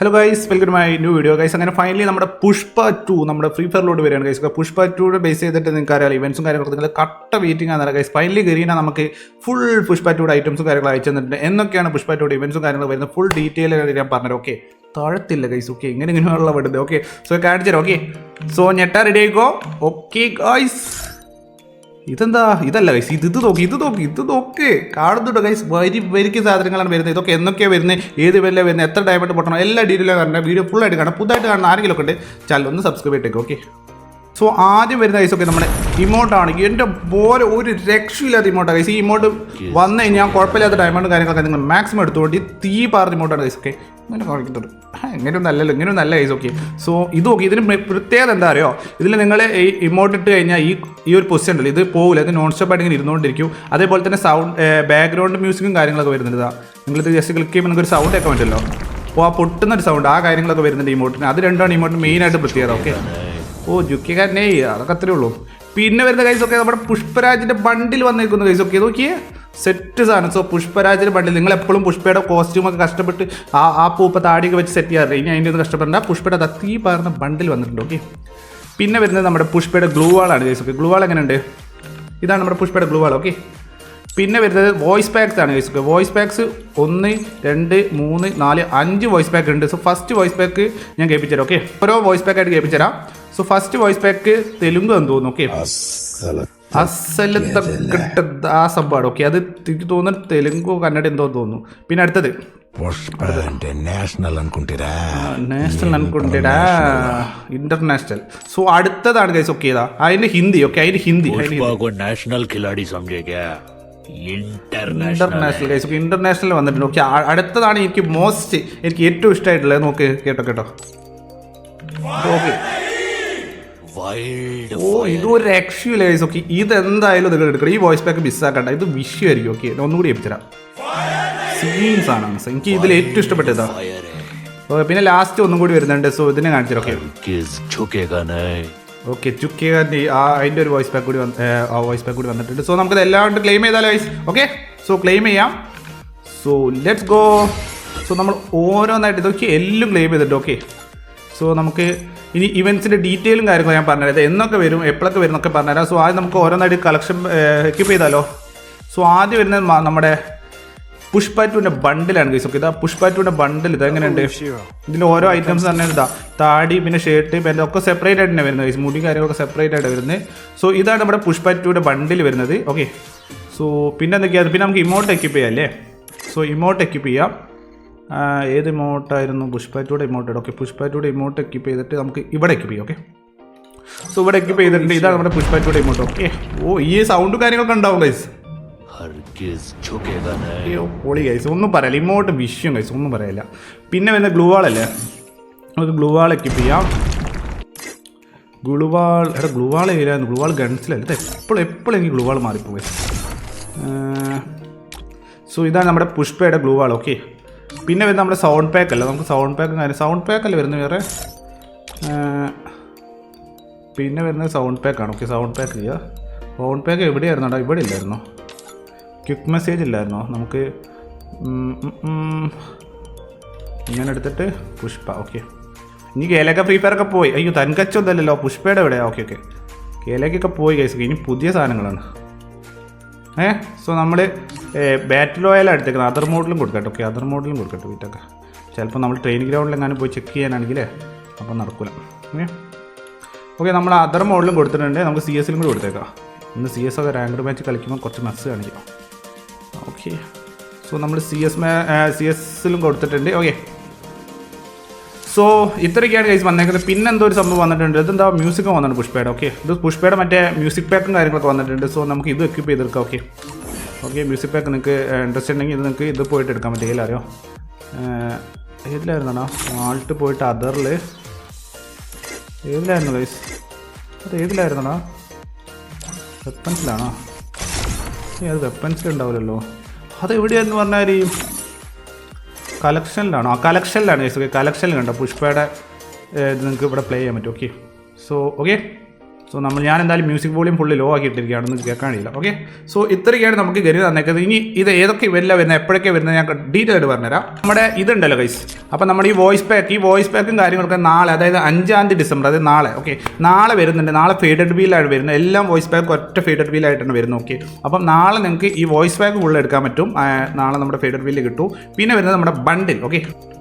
Hello guys welcome my new video guys അങ്ങനെ finally നമ്മുടെ Pushpa two നമ്മുടെ ഫ്രീ ഫയറിലോട്ട് വരികയാണ് ഗൈസ് പുഷ്പ ടൂടെ ബേസ് ചെയ്തിട്ട് നിങ്ങൾക്ക് അറിയാം ഇവൻസും കാര്യങ്ങളൊക്കെ നിങ്ങൾ കട്ട വെയിറ്റിംഗ് ആണ് ഗൈസ് ഫൈനലി ഗരീന നമുക്ക് ഫുൾ പുഷ്പ ടൂടെ ഐറ്റംസും കാര്യങ്ങളും അയച്ചു തന്നിട്ടുണ്ട്. എന്നൊക്കെയാണ് പുഷ്പ ടൂടെ ഇവൻസും കാര്യങ്ങളും വരുന്നത്. ഫുൾ ഡീറ്റെയിൽ ഞാൻ പറഞ്ഞത് ഓക്കെ താഴത്തില്ല ഗൈസ് ഓക്കെ ഇങ്ങനെ ഇങ്ങനെയുള്ള വിടുന്നത് ഓക്കെ സോ കാണിച്ചു തരാം. ഓക്കെ സോ ഞെട്ടാ റെഡി ആയിക്കോ? ഓക്കെ ഗൈസ് ഇതെന്താ? ഇതല്ല ഗൈസ് ഇത് ഇത് നോക്കി ഇത് നോക്കി ഇത് നോക്ക്. കാണുന്നുണ്ടോ ഗൈസ് വരി വരിക്ക് സാധനങ്ങളാണ് വരുന്നത്. ഇതൊക്കെ എന്തൊക്കെയാണ് വരുന്നത് ഏത് വില വരുന്നത് എത്ര ഡയമണ്ട് പൊട്ടണം? എല്ലാ ഡീറ്റെയിലും കാണണം വീഡിയോ ഫുൾ ആയിട്ട് കാണാം പുതുതായിട്ട് കാണുന്ന ആരെങ്കിലും ഒക്കെ ഉണ്ട്. ചാനൽ ഒന്ന് സബ്സ്ക്രൈബ് ചെയ്തേക്കും ഓക്കെ സോ ആദ്യം വരുന്ന ഗൈസ് ഒക്കെ നമ്മുടെ ഇമോട്ടാണ് എന്റെ പോലെ ഒരു രക്ഷയില്ലാത്ത ഇമോട്ടാണ് കേസ് ഈ ഇമോട്ട് വന്നു കഴിഞ്ഞാൽ കുഴപ്പമില്ലാത്ത ഡയമണ്ട് കാര്യങ്ങളൊക്കെ നിങ്ങൾ മാക്സിമം എടുത്തുകൊണ്ട് തീ പാർന്ന ഇമോട്ടാണ് ഗൈസ് ഒക്കെ ഇങ്ങനെ കുറയ്ക്കത്തുള്ളൂ ഇങ്ങനെയൊന്നും അല്ലല്ലോ ഇങ്ങനെയൊന്നും നല്ല കേസ് ഓക്കെ സോ ഇത് നോക്കി ഇതിന് പ്ര- പ്രത്യേകത എന്താ അറിയോ? ഇതിൽ നിങ്ങൾ ഈ ഇമോട്ട് ഇട്ട് കഴിഞ്ഞാൽ ഈ ഈ ഒരു പൊസിഷൻ ഉണ്ടല്ലോ ഇത് പോകില്ല ഇത് നോൺ സ്റ്റോപ്പ് ആയിട്ട് ഇങ്ങനെ ഇരുന്നുകൊണ്ടിരിക്കും അതേപോലെ തന്നെ സൗണ്ട് ബാക്ക്ഗ്രൗണ്ട് മ്യൂസിക്കും കാര്യങ്ങളൊക്കെ വരുന്നുണ്ട് ഇതാ. നിങ്ങളിത് ജസ്റ്റ് ക്ലിക്ക് ചെയ്യുമ്പോൾ നിങ്ങൾക്ക് ഒരു സൗണ്ട് ഒക്കെ പറ്റുമല്ലോ. അപ്പോൾ ആ പൊട്ടുന്ന ഒരു സൗണ്ട് ആ കാര്യങ്ങളൊക്കെ വരുന്നുണ്ട് ഇമോട്ടിന് അത് രണ്ടാണ് ഇമോട്ടിന് മെയിനായിട്ട് പ്രത്യേകത ഓക്കെ ഓ ജുക്കിക്കാരനെ അതൊക്കെ അത്രേ ഉള്ളൂ. പിന്നെ വരുന്ന കൈസ് ഒക്കെ നമ്മുടെ പുഷ്പരാജിന്റെ ബണ്ടിൽ വന്നേക്കുന്ന കൈസ് ഒക്കെ. നോക്കിയേ. സെറ്റ് സാധനം. സോ പുഷ്പരാജിന്റെ ബണ്ടിൽ നിങ്ങൾ എപ്പോഴും പുഷ്പയുടെ കോസ്റ്റ്യൂം ഒക്കെ കഷ്ടപ്പെട്ട് ആ ആ പൂപ്പ താടിയൊക്കെ വെച്ച് സെറ്റ് ചെയ്യാറില്ല? ഇനി അതിന്റെ ഒന്നും കഷ്ടപ്പെടേണ്ട. പുഷ്പയുടെ തത്തീ പാർന്ന ബണ്ടിൽ വന്നിട്ടുണ്ട്. ഓക്കെ പിന്നെ വരുന്നത് നമ്മുടെ പുഷ്പയുടെ ഗ്ലൂ വാളാണ് കൈസ് ഒക്കെ. ഗ്ലൂ വാൾ എങ്ങനെയുണ്ട്? ഇതാണ് നമ്മുടെ പുഷ്പയുടെ ഗ്ലൂ വാൾ ഓക്കെ പിന്നെ വരുന്നത് വോയിസ് പാക്സ് ആണ് ചോദിച്ചത് വോയിസ് പാക്സ് ഒന്ന് രണ്ട് മൂന്ന് നാല് അഞ്ച് വോയിസ് പാക്ക് ഉണ്ട്. സോ ഫസ്റ്റ് വോയിസ് പാക്ക് ഞാൻ കേൾപ്പിച്ചുതരാം ഓക്കെ ഓരോ വോയിസ് പാക്ക് ആയിട്ട് കേൾപ്പിച്ചുതരാം. So first voice pack Telugu എന്ന് തോന്നുന്നു ഓക്കെ അസലത്തെ ആ സംഭവമാണ് ഓക്കെ അത് എനിക്ക് തോന്നുന്നു തെലുങ്കോ കന്നഡ എന്തോ തോന്നുന്നു. പിന്നെ അടുത്തത്. ഇന്റർനാഷണൽ സോ അടുത്തതാണ് ഗൈസ് ഓക്കെ അതിന്റെ ഹിന്ദി ഓക്കെ അതിന്റെ ഹിന്ദി നാഷണൽ ഖിലാടി സംജയ ഇന്റർനാഷണൽ ഇപ്പൊ ഇന്റർനാഷണൽ വന്നിട്ടുണ്ട്. ഓക്കെ അടുത്തതാണ് എനിക്ക് മോസ്റ്റ് എനിക്ക് ഏറ്റവും ഇഷ്ടമായിട്ടുള്ളത്. നോക്ക് കേട്ടോ കേട്ടോ. ഓക്കെ. ഓ ഇതൊരു രക്ഷയില്ല ഗൈസ് ഓക്കെ ഇതെന്തായാലും നിങ്ങൾ എടുക്കണം. ഈ വോയിസ് പാക്ക് മിസ്സാക്കണ്ട ഇത് വിഷു ആയിരിക്കും. ഓക്കെ ഒന്നുകൂടി എപ്പിച്ചരാം സീൻസ് ആണ് എനിക്ക് ഇതിൽ ഏറ്റവും ഇഷ്ടപ്പെട്ടതാ. പിന്നെ ലാസ്റ്റ് ഒന്നും കൂടി വരുന്നുണ്ട്. സോ ഇതിനെ കാണിച്ചിട്ടൊക്കെ ഓക്കെ ചുക്കിയാന്റെ ആ അതിന്റെ ഒരു വോയിസ് പാക്ക് കൂടി ആ വോയിസ് പാക്ക് കൂടി വന്നിട്ടുണ്ട്. സോ നമുക്ക് എല്ലാവരും ക്ലെയിം ചെയ്താലോ വൈസ് ഓക്കെ സോ ക്ലെയിം ചെയ്യാം. സോ ലെറ്റ്സ് ഗോ സോ നമ്മൾ ഓരോന്നായിട്ട് ഇതൊക്കെ എല്ലാം ക്ലെയിം ചെയ്തിട്ടുണ്ട്. ഓക്കെ സോ നമുക്ക് ഇനി ഇവൻസിന്റെ ഡീറ്റെയിലും കാര്യങ്ങളും ഞാൻ പറഞ്ഞുതരാം. എന്നൊക്കെ വരും എപ്പോഴൊക്കെ വരും എന്നൊക്കെ പറഞ്ഞുതരാം. സോ ആദ്യം നമുക്ക് ഓരോന്നായിട്ട് കളക്ഷൻ കീപ്പ് ചെയ്താലോ? സോ ആദ്യം വരുന്നത് നമ്മുടെ നമ്മുടെ ടുവിന്റെ ബണ്ടിലാണ് ഗൈസ് ഓക്കെ ഇതാ ടുവിന്റെ ബണ്ടിൽ ഇത് എങ്ങനെയുണ്ട്? ഇതിന്റെ ഓരോ ഐറ്റംസ് തന്നെ ഇതാ. താടി പിന്നെ ഷർട്ട് പിന്നെ ഒക്കെ സെപ്പറേറ്റ് ആയിട്ട് തന്നെ വരുന്നത് ഗൈസ് മുടി കാര്യങ്ങളൊക്കെ സെപ്പറേറ്റ് ആയിട്ട് വരുന്നത്. സോ ഇതാണ് നമ്മുടെ പുഷ്പാറ്റുവിന്റെ ബണ്ടിൽ വരുന്നത്. ഓക്കെ സോ പിന്നെ എന്തൊക്കെയാണ് പിന്നെ നമുക്ക് ഇമോട്ട് എക്യൂപ്പ് ചെയ്യാം അല്ലേ? സോ ഇമോട്ട് എക്യൂപ്പ് ചെയ്യാം. ഏത് ഇമോട്ടായിരുന്നു പുഷ്പാറ്റൂടെ ഇമോട്ട് ഓക്കെ പുഷ്പാറ്റൂടെ ഇമോട്ട് എക്യൂപ്പ് ചെയ്തിട്ട് നമുക്ക് ഇവിടെ എക്യൂപ്പ് ചെയ്യാം. ഓക്കെ സോ ഇവിടെ എക്യൂപ്പ് ചെയ്തിട്ടുണ്ട്. ഇതാണ് നമ്മുടെ പുഷ്പാറ്റൂടെ ഇമോട്ട് ഓക്കെ ഓ ഈ സൗണ്ടും കാര്യങ്ങളൊക്കെ ഉണ്ടാവും ഗൈസ് അയ്യോ പൊളി കൈസ് ഒന്നും പറയില്ല. ഇങ്ങോട്ട് വിഷയം കൈസ് ഒന്നും പറയില്ല. പിന്നെ വരുന്ന ഗ്ലൂ വാളല്ലേ നമുക്ക് ഗ്ലൂ വാൾ എക്യൂപ്പ് ചെയ്യാം. ഗ്ലൂ വാൾ എടാ ഗ്ലൂ വാൾ ഏതായിരുന്നു? ഗ്ലൂ വാൾ ഗൺസിലല്ല? ഇത് എപ്പോഴും എപ്പോഴും എനിക്ക് ഗ്ലൂ വാൾ മാറിപ്പോയി സോ ഇതാണ് നമ്മുടെ പുഷ്പയുടെ ഗ്ലൂ വാൾ ഓക്കെ പിന്നെ വരുന്ന നമ്മുടെ സൗണ്ട് പാക്ക് അല്ല? നമുക്ക് സൗണ്ട് പാക്ക് കാര്യം സൗണ്ട് പാക്ക് അല്ലേ വരുന്നത് വേറെ? പിന്നെ വരുന്നത് സൗണ്ട് പാക്കാണ് ഓക്കെ സൗണ്ട് പാക്ക് ചെയ്യുക സൗണ്ട് പാക്ക് എവിടെയായിരുന്നോടാ ഇവിടെ ഇല്ലായിരുന്നോ? ക്വിക്ക് മെസ്സേജ് ഇല്ലായിരുന്നോ? നമുക്ക്. ഇങ്ങനെ എടുത്തിട്ട് പുഷ്പ ഓക്കെ ഇനി കേലൊക്കെ ഫ്രീ ഫയർ ഒക്കെ പോയി. അയ്യോ തൻകച്ചൊന്നല്ലല്ലോ പുഷ്പയുടെ എവിടെയാ? ഓക്കെ ഓക്കെ കേലക്കൊക്കെ പോയി കൈസ് ഇനി പുതിയ സാധനങ്ങളാണ്. ഏ സോ നമ്മൾ ബാറ്റിൽ ഓയിലാണ് എടുത്തേക്കുന്നത്. അതർ മോഡിലും കൊടുക്കട്ടെ ഓക്കെ അതർ മോഡിലും കൊടുക്കട്ടെ വീട്ടൊക്കെ ചിലപ്പോൾ നമ്മൾ ട്രെയിനിങ് ഗ്രൗണ്ടിൽ എങ്ങാനും പോയി ചെക്ക് ചെയ്യാനാണെങ്കിലേ അപ്പം നടക്കില്ല ഓക്കെ ഓക്കെ നമ്മൾ അതർ മോഡിലും കൊടുത്തിട്ടുണ്ട്. നമുക്ക് സി എസിലും കൂടി കൊടുത്തേക്കാം. ഇന്ന് സി എസ് ഒക്കെ റാങ്കഡ് മാച്ച് കളിക്കുമ്പോൾ കുറച്ച് മെസ്സ് കാണിക്കാം. ഓക്കെ സോ നമ്മൾ സി എസ് സി എസിലും കൊടുത്തിട്ടുണ്ട്. ഓക്കെ സോ ഇത്രയൊക്കെയാണ് കഴിച്ച് വന്നേക്കുന്നത്. പിന്നെ എന്തോ ഒരു സംഭവം വന്നിട്ടുണ്ട്. ഇതെന്താ മ്യൂസിക് വന്നിട്ടുണ്ട് പുഷ്പയുടെ ഓക്കെ ഇത് പുഷ്പയുടെ മറ്റേ മ്യൂസിക് പാക്കും കാര്യങ്ങളൊക്കെ വന്നിട്ടുണ്ട്. സോ നമുക്ക് ഇത് എക്യൂപ്പ് ചെയ്തെടുക്കാം. ഓക്കെ ഓക്കെ മ്യൂസിക് പാക്ക് നിങ്ങൾക്ക് ഇൻട്രസ്റ്റ് ഉണ്ടെങ്കിൽ ഇത് നിങ്ങൾക്ക് ഇത് പോയിട്ട് എടുക്കാൻ പറ്റില്ല അറിയോ? ഏതിലായിരുന്നാണോ? ആൾട്ട് പോയിട്ട് അതറിൽ ഏതിലായിരുന്നു ഗൈസ് അത് ഏതിലായിരുന്നാണോ? വെപ്പൻസിലാണോ ഏ അത് വെപ്പൻസ് ഉണ്ടാവില്ലല്ലോ. അത് എവിടെയാന്ന് പറഞ്ഞാൽ ഈ കളക്ഷനിലാണോ ആ കളക്ഷനിലാണ് കേസ് കളക്ഷനിൽ കണ്ടോ? പുഷ്പയുടെ ഇത് നിങ്ങൾക്ക് ഇവിടെ പ്ലേ ചെയ്യാൻ പറ്റും. ഓക്കെ സോ ഓക്കെ സോ നമ്മൾ ഞാൻ എന്തായാലും മ്യൂസിക് വോളിയം ഫുള്ള് ലോ ആക്കിയിട്ടിരിക്കുകയാണെന്ന് കേൾക്കാൻ കേൾക്കാനില്ല. ഓക്കെ സോ ഇത്രയൊക്കെയാണ് നമുക്ക് ഗരി തന്നേക്കുന്നത് ഇനി ഇത് ഏതൊക്കെ വരില്ല വരുന്നത്? എപ്പോഴൊക്കെ വരുന്നത്? ഞാൻ ഡീറ്റെയിൽ ആയിട്ട് പറഞ്ഞുതരാം. നമ്മുടെ ഇതുണ്ടല്ലോ ഗൈസ് അപ്പോൾ നമ്മുടെ ഈ വോയിസ് പാക്ക് ഈ വോയിസ് പാക്കും കാര്യങ്ങളൊക്കെ നാളെ അതായത് അഞ്ചാം തീയതി ഡിസംബർ അതായത് നാളെ ഓക്കെ നാളെ വരുന്നുണ്ട്. നാളെ ഫേഡഡ് ബീലായിട്ട് വരുന്നത്. എല്ലാം വോയിസ് പാക്ക് ഒറ്റ ഫേഡഡ് ബില്ലായിട്ടാണ് വരുന്നത് ഓക്കെ അപ്പം നാളെ നിങ്ങൾക്ക് ഈ വോയിസ് പാക്ക് ഫുള്ള് എടുക്കാൻ പറ്റും. നാളെ നമ്മുടെ ഫേഡഡ് ബില്ല് കിട്ടും. പിന്നെ വരുന്നത് നമ്മുടെ ബണ്ടിൽ ഓക്കെ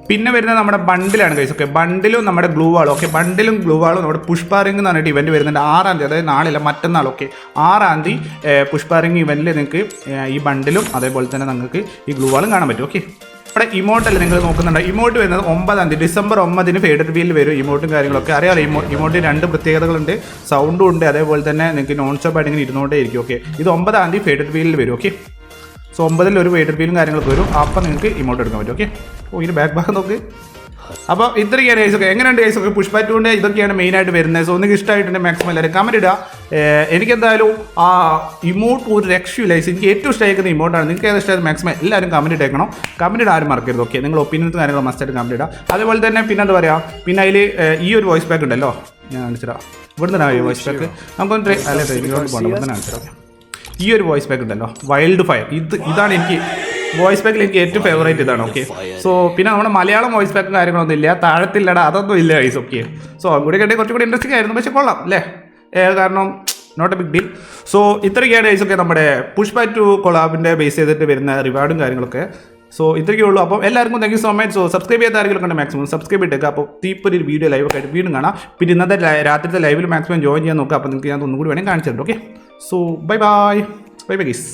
പിന്നെ വരുന്നത് നമ്മുടെ ബണ്ടിലാണ് കൈസ് ഓക്കെ ബണ്ടിലും നമ്മുടെ ഗ്ലൂ വാളും ഓക്കെ ബണ്ടിലും ഗ്ലൂ വാളും നമ്മുടെ പുഷ്പാറിംഗ് എന്ന് പറഞ്ഞിട്ട് ഇവന്റ് വരുന്നുണ്ട്. ആറാം തീയതി അതായത് നാളില്ല മറ്റന്നാൾ. ഓക്കെ ആറാം തീയതി പുഷ്പാറിംഗ് ഇവന്റിൽ നിങ്ങൾക്ക് ഈ ബണ്ടിലും അതേപോലെ തന്നെ നിങ്ങൾക്ക് ഈ ഗ്ലൂ വാളും കാണാൻ പറ്റും. ഓക്കെ ഇവിടെ ഇമോട്ടല്ല നിങ്ങൾ നോക്കുന്നുണ്ട്? ഇമോട്ട് വരുന്നത് ഒമ്പതാം തീയതി ഡിസംബർ ഒമ്പതിന് ഫേഡഡ് വീലിൽ വരും ഇമോട്ടും കാര്യങ്ങളൊക്കെ. അറിയാലോ ഇമോ ഇമോട്ടിന് രണ്ട് പ്രത്യേകതകളുണ്ട്. സൗണ്ടും ഉണ്ട് അതേപോലെ തന്നെ നിങ്ങൾക്ക് നോൺ സ്റ്റോപ്പ് ആയിട്ട് ഇങ്ങനെ ഇരുന്നുകൊണ്ടേ ഇരിക്കും ഓക്കെ ഇത് ഒമ്പതാം തീയതി ഫേഡഡ് വീലിൽ വരും. ഓക്കെ സോ ഒമ്പതിൽ ഒരു വെയിറ്റർ ബില്ലും കാര്യങ്ങളൊക്കെ വരും. അപ്പം നിങ്ങൾക്ക് ഇമോട്ട് എടുക്കാൻ പറ്റും ഓക്കെ ഓ ഇതിന് ബാക്ക് ഭാഗം നോക്ക്. അപ്പോൾ ഇത്രയൊക്കെയാണ് കേസൊക്കെ എങ്ങനെയുണ്ട് കേസൊക്കെ പുഷ്പാറ്റുകൊണ്ട് ഇതൊക്കെയാണ് മെയിനായിട്ട് വരുന്നത്. സോ നിങ്ങൾക്ക് ഇഷ്ടമായിട്ടുണ്ട് മാക്സിമം എല്ലാവരും കമന്റ് ഇടുക. എനിക്കെന്തായാലും ആ ഇമോട്ട് ഒരു രക്ഷയില്ല. എനിക്ക് ഏറ്റവും ഇഷ്ടമായിരിക്കുന്ന ഇമോട്ടാണ് നിങ്ങൾക്ക് ഏത് ഇഷ്ടമായത് മാക്സിമം എല്ലാവരും കമന്റ് ഇട്ടേക്കണം. കമന്റ് ഇടാൻ ആരും മറക്കരുത് ഓക്കെ നിങ്ങൾ ഒപ്പീനിയൻസ് കാര്യങ്ങൾ മസ്റ്റായിട്ട് കമന്റ് ഇടുക. അതേപോലെ തന്നെ പിന്നെ എന്താ പറയുക പിന്നെ അതിൽ ഈ ഒരു വോയിസ് ബാക്ക് ഉണ്ടല്ലോ. ഞാൻ കാണിച്ചിടാം ഇവിടുന്ന് വോയിസ് പാക്ക് നമുക്കൊന്ന് അല്ലെ അല്ല ട്രെയിനിലോട്ട് പോകണം ഇവിടുന്ന് കാണിച്ചിടാം ഈ ഒരു വോയിസ് പാക്ക് ഉണ്ടല്ലോ വൈൽഡ് ഫയർ ഇത് ഇതാണ് എനിക്ക് വോയിസ് പാക്കിൽ എനിക്ക് ഏറ്റവും ഫേവറേറ്റ് ഇതാണ് ഓക്കെ സോ പിന്നെ നമ്മുടെ മലയാളം വോയിസ് പാക്കും കാര്യങ്ങളൊന്നും ഇല്ല താഴത്തില്ലടാ അതൊന്നും ഇല്ല ഐസ് ഓക്കെ സോ അതുകൂടി കണ്ടേ കുറച്ചും കൂടി ഇൻട്രസ്റ്റിംഗ് ആയിരുന്നു പക്ഷെ കൊള്ളാം അല്ലേ കാരണം not a big deal so ഇത്രയൊക്കെയാണ് ഗൈസ് ഒക്കെ നമ്മുടെ പുഷ്പ ടു കൊളാബിന്റെ ബേസ് ചെയ്തിട്ട് വരുന്ന റിവാർഡും കാര്യങ്ങളൊക്കെ. സോ ഇത്രയ്ക്കേ ഉള്ളൂ. അപ്പോൾ എല്ലാവർക്കും thank you so much so subscribe ചെയ്യാത്ത ആരെങ്കിലും കണ്ട് മാക്സിമം സബ്സ്ക്രൈബ് ഇട്ടേക്കുക അപ്പോൾ തീപ്പൊരു വീഡിയോ ലൈവ് ഒക്കെ ആയിട്ട് വീണ്ടും കാണാം. പിന്നെ ഇന്നത്തെ രാത്രിത്തെ ലൈവിൽ മാക്സിമം ജോയിൻ ചെയ്യാൻ നോക്കുക അപ്പോൾ നിങ്ങൾക്ക് ഞാൻ ഒന്നുകൂടി വേണമെങ്കിൽ കാണിച്ചിട്ടുണ്ട് okay so bye bye bye bye guys